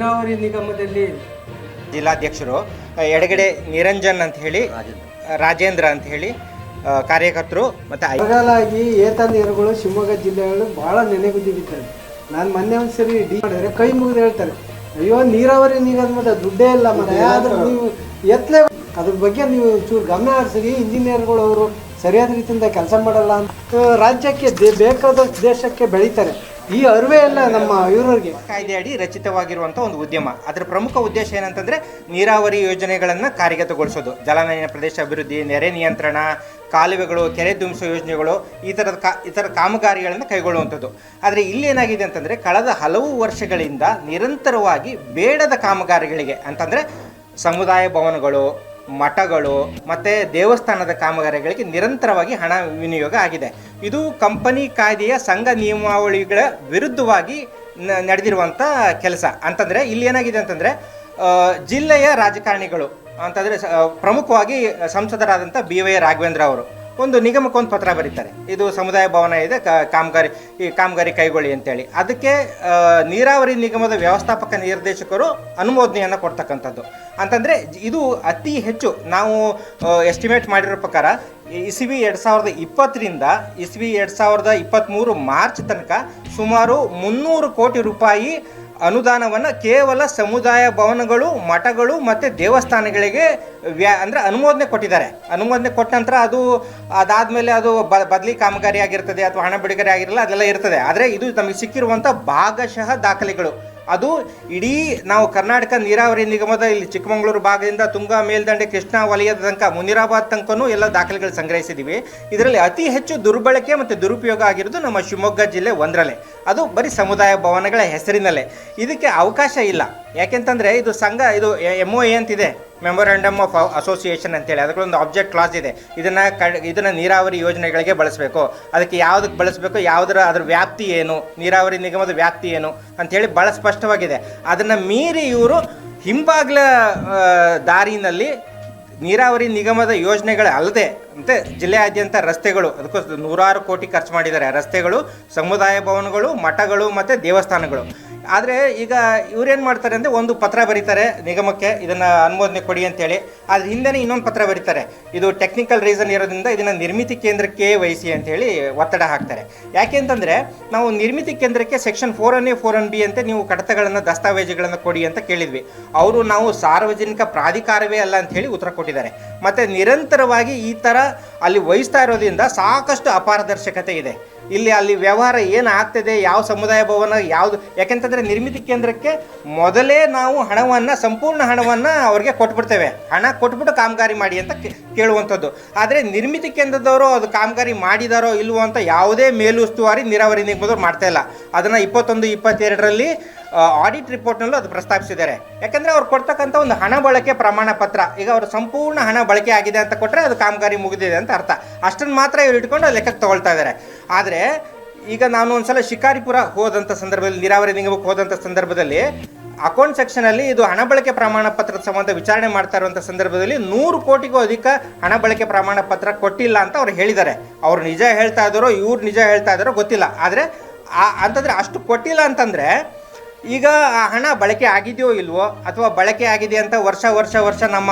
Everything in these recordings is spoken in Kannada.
ನೀರಾವರಿ ನಿಗಮದಲ್ಲಿ ಜಿಲ್ಲಾಧ್ಯಕ್ಷರು ಎಡಗಡೆ ನಿರಂಜನ್ ಅಂತ ಹೇಳಿ ರಾಜೇಂದ್ರ. ಅಂತ ಹೇಳಿ ಕಾರ್ಯಕರ್ತರು ಮತ್ತೆ ಐ- ಬರಗಾಲ ಆಗಿ ಏತ ನೀರುಗಳು ಶಿವಮೊಗ್ಗ ಜಿಲ್ಲೆಗಳು ಬಹಳ ನೆನೆಗುದಿ ಬಿದ್ದಿವೆ ನಾನು ಮೊನ್ನೆ ಒಂದ್ಸರಿ ಡಿ ಮಾಡಿದ್ರೆ ಕೈ ಮುಗಿದು ಹೇಳ್ತಾರೆ ಅಯ್ಯೋ ನೀರಾವರಿ ನಿಗಮದ ದುಡ್ಡೇ ಇಲ್ಲ ಮತ್ತೆ ಆದ್ರೆ ನೀವು ಎತ್ತಲೇ ಅದ್ರ ಬಗ್ಗೆ ನೀವು ಚೂರು ಗಮನ ಹರಿಸಿ ಇಂಜಿನಿಯರ್ಗಳು ಅವರು ಸರಿಯಾದ ರೀತಿಯಿಂದ ಕೆಲಸ ಮಾಡಲ್ಲ ಅಂತ. ರಾಜ್ಯಕ್ಕೆ ಬೇಕಾದ ಬೇಕಾದಷ್ಟು ದೇಶಕ್ಕೆ ಬೆಳೀತಾರೆ. ಈ ಅರಿವೆ ಎಲ್ಲ ನಮ್ಮ ಇವ್ರಿಗೆ ಕಾಯ್ದೆ ಅಡಿ ರಚಿತವಾಗಿರುವಂಥ ಒಂದು ಉದ್ಯಮ. ಅದರ ಪ್ರಮುಖ ಉದ್ದೇಶ ಏನಂತಂದ್ರೆ ನೀರಾವರಿ ಯೋಜನೆಗಳನ್ನು ಕಾರ್ಯಗತಗೊಳಿಸೋದು. ಜಲನಯನ ಪ್ರದೇಶ ಅಭಿವೃದ್ಧಿ, ನೆರೆ ನಿಯಂತ್ರಣ, ಕಾಲುವೆಗಳು, ಕೆರೆ ಧ್ವಂಸ ಯೋಜನೆಗಳು, ಈ ಥರದ ಕಾ, ಈ ಥರ ಕಾಮಗಾರಿಗಳನ್ನು ಕೈಗೊಳ್ಳುವಂಥದ್ದು. ಆದರೆ ಇಲ್ಲಿ ಏನಾಗಿದೆ ಅಂತಂದರೆ ಕಳೆದ ಹಲವು ವರ್ಷಗಳಿಂದ ನಿರಂತರವಾಗಿ ಬೇಡದ ಕಾಮಗಾರಿಗಳಿಗೆ, ಅಂತಂದರೆ ಸಮುದಾಯ ಭವನಗಳು ಮಠಗಳು, ಮತ್ತು ದೇವಸ್ಥಾನದ ಕಾಮಗಾರಿಗಳಿಗೆ ನಿರಂತರವಾಗಿ ಹಣ ವಿನಿಯೋಗ ಆಗಿದೆ. ಇದು ಕಂಪನಿ ಕಾಯ್ದೆಯ ಸಂಘ ನಿಯಮಾವಳಿಗಳ ವಿರುದ್ಧವಾಗಿ ನಡೆದಿರುವಂಥ ಕೆಲಸ. ಅಂತಂದರೆ ಇಲ್ಲಿ ಏನಾಗಿದೆ ಅಂತಂದರೆ ಜಿಲ್ಲೆಯ ರಾಜಕಾರಣಿಗಳು, ಅಂತಂದರೆ ಪ್ರಮುಖವಾಗಿ ಸಂಸದರಾದಂಥ ಬಿ ವೈ ರಾಘವೇಂದ್ರ ಅವರು ಒಂದು ನಿಗಮಕ್ಕೊಂದು ಪತ್ರ ಬರೀತಾರೆ. ಇದು ಸಮುದಾಯ ಭವನ ಇದೆ ಕಾಮಗಾರಿ, ಈ ಕಾಮಗಾರಿ ಕೈಗೊಳ್ಳಿ ಅಂತೇಳಿ. ಅದಕ್ಕೆ ನೀರಾವರಿ ನಿಗಮದ ವ್ಯವಸ್ಥಾಪಕ ನಿರ್ದೇಶಕರು ಅನುಮೋದನೆಯನ್ನು ಕೊಡ್ತಕ್ಕಂಥದ್ದು. ಅಂತಂದರೆ, ಇದು ಅತಿ ಹೆಚ್ಚು ನಾವು ಎಸ್ಟಿಮೇಟ್ ಮಾಡಿರೋ ಪ್ರಕಾರ ಇಸ್ವಿ ಎರಡು ಸಾವಿರದ ಇಪ್ಪತ್ತರಿಂದ ಇಸ್ವಿ ಎರಡು ಸಾವಿರದ ಇಪ್ಪತ್ತ್ಮೂರು ಮಾರ್ಚ್ ತನಕ ಸುಮಾರು ಮುನ್ನೂರು ಕೋಟಿ ರೂಪಾಯಿ ಅನುದಾನವನ್ನು ಕೇವಲ ಸಮುದಾಯ ಭವನಗಳು, ಮಠಗಳು ಮತ್ತು ದೇವಸ್ಥಾನಗಳಿಗೆ ವ್ಯಾ, ಅಂದರೆ ಅನುಮೋದನೆ ಕೊಟ್ಟಿದ್ದಾರೆ. ಅನುಮೋದನೆ ಕೊಟ್ಟ ನಂತರ ಅದು ಅದಾದಮೇಲೆ ಅದು ಬ, ಬದಲಿ ಕಾಮಗಾರಿ ಆಗಿರ್ತದೆ ಅಥವಾ ಹಣ ಬಿಡುಗಡೆ ಆಗಿರಲ್ಲ, ಅದೆಲ್ಲ ಇರ್ತದೆ. ಆದರೆ ಇದು ನಮಗೆ ಸಿಕ್ಕಿರುವಂಥ ಭಾಗಶಃ ದಾಖಲೆಗಳು. ಅದು ಇಡೀ ನಾವು ಕರ್ನಾಟಕ ನೀರಾವರಿ ನಿಗಮದ ಇಲ್ಲಿ ಚಿಕ್ಕಮಗಳೂರು ಭಾಗದಿಂದ ತುಂಗಾ ಮೇಲ್ದಂಡೆ ಕೃಷ್ಣ ವಲಯದ ತನಕ ಮುನಿರಾಬಾದ್ ತನಕನೂ ಎಲ್ಲ ದಾಖಲೆಗಳು ಸಂಗ್ರಹಿಸಿದ್ದೀವಿ ಇದರಲ್ಲಿ ಅತಿ ಹೆಚ್ಚು ದುರ್ಬಳಕೆ ಮತ್ತು ದುರುಪಯೋಗ ಆಗಿರೋದು ನಮ್ಮ ಶಿವಮೊಗ್ಗ ಜಿಲ್ಲೆ ಒಂದರಲ್ಲೇ. ಅದು ಬರೀ ಸಮುದಾಯ ಭವನಗಳ ಹೆಸರಿನಲ್ಲೇ. ಇದಕ್ಕೆ ಅವಕಾಶ ಇಲ್ಲ. ಯಾಕೆಂತಂದರೆ ಇದು ಸಂಘ, ಇದು ಎಂ ಒ ಎ ಅಂತಿದೆ ಮೆಮೊರಾಂಡಮ್ ಆಫ್ ಅಸೋಸಿಯೇಷನ್ ಅಂತೇಳಿ. ಅದಕ್ಕೊಂದು ಆಬ್ಜೆಕ್ಟ್ ಕ್ಲಾಸ್ ಇದೆ. ಇದನ್ನು ಕ ಇದನ್ನು ನೀರಾವರಿ ಯೋಜನೆಗಳಿಗೆ ಬಳಸಬೇಕು. ಅದಕ್ಕೆ ಯಾವುದಕ್ಕೆ ಬಳಸಬೇಕು, ಯಾವುದರ ಅದರ ವ್ಯಾಪ್ತಿ ಏನು, ನೀರಾವರಿ ನಿಗಮದ ವ್ಯಾಪ್ತಿ ಏನು ಅಂಥೇಳಿ ಭಾಳ ಸ್ಪಷ್ಟವಾಗಿದೆ. ಅದನ್ನು ಮೀರಿ ಇವರು ಹಿಂಬಾಗ್ಲ ದಾರಿನಲ್ಲಿ ನೀರಾವರಿ ನಿಗಮದ ಯೋಜನೆಗಳು ಅಲ್ಲದೆ ಮತ್ತು ಜಿಲ್ಲೆಯಾದ್ಯಂತ ರಸ್ತೆಗಳು, ಅದಕ್ಕೋಸ್ಕರ ನೂರಾರು ಕೋಟಿ ಖರ್ಚು ಮಾಡಿದ್ದಾರೆ. ರಸ್ತೆಗಳು, ಸಮುದಾಯ ಭವನಗಳು, ಮಠಗಳು ಮತ್ತು ದೇವಸ್ಥಾನಗಳು. ಆದರೆ ಈಗ ಇವ್ರೇನು ಮಾಡ್ತಾರೆ ಅಂದರೆ ಒಂದು ಪತ್ರ ಬರೀತಾರೆ ನಿಗಮಕ್ಕೆ, ಇದನ್ನು ಅನುಮೋದನೆ ಕೊಡಿ ಅಂತೇಳಿ. ಅದ್ರ ಹಿಂದೆ ಇನ್ನೊಂದು ಪತ್ರ ಬರೀತಾರೆ. ಇದು ಟೆಕ್ನಿಕಲ್ ರೀಸನ್ ಇರೋದ್ರಿಂದ ಇದನ್ನು ನಿರ್ಮಿತಿ ಕೇಂದ್ರಕ್ಕೆ ವಹಿಸಿ ಅಂತೇಳಿ ಒತ್ತಡ ಹಾಕ್ತಾರೆ. ಯಾಕೆ ಅಂತಂದರೆ ನಾವು ನಿರ್ಮಿತಿ ಕೇಂದ್ರಕ್ಕೆ section four N A four N B ಅಂತ ನೀವು ಕಡತಗಳನ್ನು, ದಸ್ತಾವೇಜುಗಳನ್ನು ಕೊಡಿ ಅಂತ ಕೇಳಿದ್ವಿ. ಅವರು ನಾವು ಸಾರ್ವಜನಿಕ ಪ್ರಾಧಿಕಾರವೇ ಅಲ್ಲ ಅಂತ ಹೇಳಿ ಉತ್ತರ ಕೊಟ್ಟಿದ್ದಾರೆ. ಮತ್ತು ನಿರಂತರವಾಗಿ ಈ ಥರ ಅಲ್ಲಿ ವಹಿಸ್ತಾ ಇರೋದ್ರಿಂದ ಸಾಕಷ್ಟು ಅಪಾರದರ್ಶಕತೆ ಇದೆ. ಇಲ್ಲಿ ಅಲ್ಲಿ ವ್ಯವಹಾರ ಏನು ಆಗ್ತದೆ ಯಾವ ಸಮುದಾಯ ಭವನ, ಯಾವುದು? ಯಾಕೆಂತಂದರೆ ನಿರ್ಮಿತಿ ಕೇಂದ್ರಕ್ಕೆ ಮೊದಲೇ ನಾವು ಹಣವನ್ನು, ಸಂಪೂರ್ಣ ಹಣವನ್ನು ಅವ್ರಿಗೆ ಕೊಟ್ಬಿಡ್ತೇವೆ. ಹಣ ಕೊಟ್ಬಿಟ್ಟು ಕಾಮಗಾರಿ ಮಾಡಿ ಅಂತ ಕೇಳುವಂಥದ್ದು. ಆದರೆ ನಿರ್ಮಿತಿ ಕೇಂದ್ರದವರು ಅದು ಕಾಮಗಾರಿ ಮಾಡಿದಾರೋ ಇಲ್ವೋ ಅಂತ ಯಾವುದೇ ಮೇಲುಸ್ತುವಾರಿ ನೀರಾವರಿ ನಿಗಮದವ್ರು ಮಾಡ್ತಾ ಇಲ್ಲ. ಅದನ್ನು ಇಪ್ಪತ್ತೊಂದು, ಇಪ್ಪತ್ತೆರಡರಲ್ಲಿ ಆಡಿಟ್ ರಿಪೋರ್ಟ್ನಲ್ಲೂ ಅದು ಪ್ರಸ್ತಾಪಿಸಿದ್ದಾರೆ. ಯಾಕಂದರೆ ಅವ್ರು ಕೊಡ್ತಕ್ಕಂಥ ಒಂದು ಹಣ ಬಳಕೆ ಪ್ರಮಾಣ ಪತ್ರ. ಈಗ ಅವರು ಸಂಪೂರ್ಣ ಹಣ ಬಳಕೆ ಆಗಿದೆ ಅಂತ ಕೊಟ್ಟರೆ ಅದು ಕಾಮಗಾರಿ ಮುಗಿದಿದೆ ಅಂತ ಅರ್ಥ. ಅಷ್ಟನ್ನು ಮಾತ್ರ ಇವ್ರು ಇಟ್ಕೊಂಡು ಲೆಕ್ಕಕ್ಕೆ ತಗೊಳ್ತಾ ಇದ್ದಾರೆ. ಆದರೆ ಈಗ ನಾನು ಒಂದ್ಸಲ ಶಿಕಾರಿಪುರ ಹೋದಂಥ ಸಂದರ್ಭದಲ್ಲಿ, ನೀರಾವರಿ ನಿಗಮಕ್ಕೆ ಹೋದಂಥ ಸಂದರ್ಭದಲ್ಲಿ ಅಕೌಂಟ್ ಸೆಕ್ಷನಲ್ಲಿ ಇದು ಹಣ ಬಳಕೆ ಪ್ರಮಾಣ ಪತ್ರದ ಸಂಬಂಧ ವಿಚಾರಣೆ ಮಾಡ್ತಾ ಇರುವಂಥ ಸಂದರ್ಭದಲ್ಲಿ ನೂರು ಕೋಟಿಗೂ ಅಧಿಕ ಹಣ ಬಳಕೆ ಪ್ರಮಾಣ ಪತ್ರ ಕೊಟ್ಟಿಲ್ಲ ಅಂತ ಅವ್ರು ಹೇಳಿದ್ದಾರೆ. ಅವ್ರು ನಿಜ ಹೇಳ್ತಾ ಇದ್ದಾರೋ, ಇವ್ರು ನಿಜ ಹೇಳ್ತಾ ಇದ್ದಾರೋ ಗೊತ್ತಿಲ್ಲ. ಆದರೆ ಅಂತಂದರೆ ಅಷ್ಟು ಕೊಟ್ಟಿಲ್ಲ ಅಂತಂದರೆ ಈಗ ಆ ಹಣ ಬಳಕೆ ಆಗಿದೆಯೋ ಇಲ್ವೋ, ಅಥವಾ ಬಳಕೆ ಆಗಿದೆ ಅಂತ ವರ್ಷ ವರ್ಷ ವರ್ಷ ನಮ್ಮ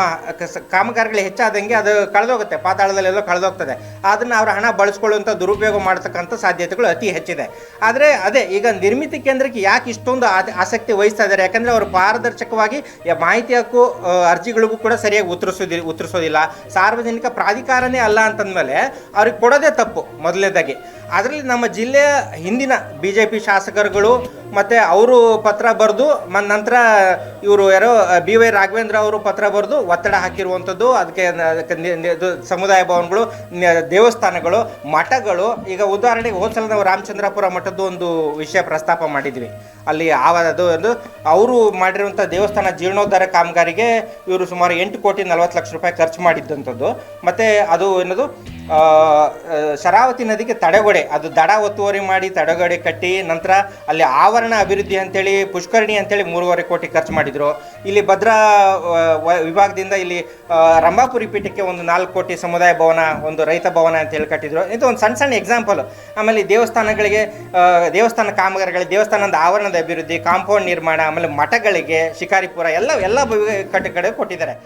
ಕಾಮಗಾರಿಗಳು ಹೆಚ್ಚಾದಂಗೆ ಅದು ಕಳೆದೋಗುತ್ತೆ, ಪಾತಾಳದಲ್ಲೆಲ್ಲೋ ಕಳೆದೋಗ್ತದೆ. ಅದನ್ನು ಅವರ ಹಣ ಬಳಸ್ಕೊಳ್ಳುವಂಥ ದುರುಪಯೋಗ ಮಾಡತಕ್ಕಂಥ ಸಾಧ್ಯತೆಗಳು ಅತಿ ಹೆಚ್ಚಿದೆ. ಆದರೆ ಅದೇ, ಈಗ ನಿರ್ಮಿತಿ ಕೇಂದ್ರಕ್ಕೆ ಯಾಕೆ ಇಷ್ಟೊಂದು ಆಸಕ್ತಿ ವಹಿಸ್ತಾ ಇದ್ದಾರೆ? ಯಾಕಂದರೆ ಅವರು ಪಾರದರ್ಶಕವಾಗಿ ಮಾಹಿತಿ ಹಕ್ಕು ಅರ್ಜಿಗಳಿಗೂ ಕೂಡ ಸರಿಯಾಗಿ ಉತ್ತರಿಸೋದಿ ಉತ್ತರಿಸೋದಿಲ್ಲ. ಸಾರ್ವಜನಿಕ ಪ್ರಾಧಿಕಾರನೇ ಅಲ್ಲ ಅಂತಂದಮೇಲೆ ಅವ್ರಿಗೆ ಕೊಡೋದೇ ತಪ್ಪು ಮೊದಲನೇದಾಗಿ. ಅದರಲ್ಲಿ ನಮ್ಮ ಜಿಲ್ಲೆಯ ಹಿಂದಿನ ಬಿ ಜೆ ಪಿ ಶಾಸಕರುಗಳು ಮತ್ತು ಅವರು ಪತ್ರ ಬರೆದು, ಮ ನಂತರ ಇವರು ಯಾರೋ ಬಿ ವೈ ರಾಘವೇಂದ್ರ ಅವರು ಪತ್ರ ಬರೆದು ಒತ್ತಡ ಹಾಕಿರುವಂಥದ್ದು, ಅದಕ್ಕೆ ಸಮುದಾಯ ಭವನಗಳು ದೇವಸ್ಥಾನಗಳು, ಮಠಗಳು, ಈಗ ಉದಾಹರಣೆಗೆ ಹೋದ ಸಲ ನಾವು ರಾಮಚಂದ್ರಾಪುರ ಮಠದ್ದು ಒಂದು ವಿಷಯ ಪ್ರಸ್ತಾಪ ಮಾಡಿದ್ವಿ. ಅಲ್ಲಿ ಆವ ಅದು ಒಂದು, ಅವರು ಮಾಡಿರುವಂಥ ದೇವಸ್ಥಾನ ಜೀರ್ಣೋದ್ಧಾರ ಕಾಮಗಾರಿಗೆ ಇವರು ಸುಮಾರು ಎಂಟು ಕೋಟಿ ನಲವತ್ತು ಲಕ್ಷ ರೂಪಾಯಿ ಖರ್ಚು ಮಾಡಿದ್ದಂಥದ್ದು. ಮತ್ತು ಅದು ಏನದು ಶರಾವತಿ ನದಿಗೆ ತಡೆಗೋಡೆ, ಅದು ದಡ ಒತ್ತುವರಿ ಮಾಡಿ ತಡೆಗೋಡೆ ಕಟ್ಟಿ ನಂತರ ಅಲ್ಲಿ ಆವರಣ ಅಭಿವೃದ್ಧಿ ಅಂತೇಳಿ, ಪುಷ್ಕರಣಿ ಅಂತೇಳಿ ಮೂರುವರೆ ಕೋಟಿ ಖರ್ಚು ಮಾಡಿದರು. ಇಲ್ಲಿ ಭದ್ರಾ ವಿಭಾಗದಿಂದ ಇಲ್ಲಿ ರಂಭಾಪುರಿ ಪೀಠಕ್ಕೆ ಒಂದು ನಾಲ್ಕು ಕೋಟಿ ಸಮುದಾಯ ಭವನ, ಒಂದು ರೈತ ಭವನ ಅಂತ ಹೇಳಿ ಕಟ್ಟಿದ್ರು. ಇದು ಒಂದು ಸಣ್ಣ ಸಣ್ಣ ಎಕ್ಸಾಂಪಲ್ ಆಮೇಲೆ ದೇವಸ್ಥಾನಗಳಿಗೆ ದೇವಸ್ಥಾನ ಕಾಮಗಾರಿಗಳಿಗೆ, ದೇವಸ್ಥಾನದ ಆವರಣದ ಅಭಿವೃದ್ಧಿ, ಕಾಂಪೌಂಡ್ ನಿರ್ಮಾಣ, ಆಮೇಲೆ ಮಠಗಳಿಗೆ, ಶಿಕಾರಿಪುರ ಎಲ್ಲ ಎಲ್ಲ ಕಡೆ ಕೊಟ್ಟಿದ್ದಾರೆ.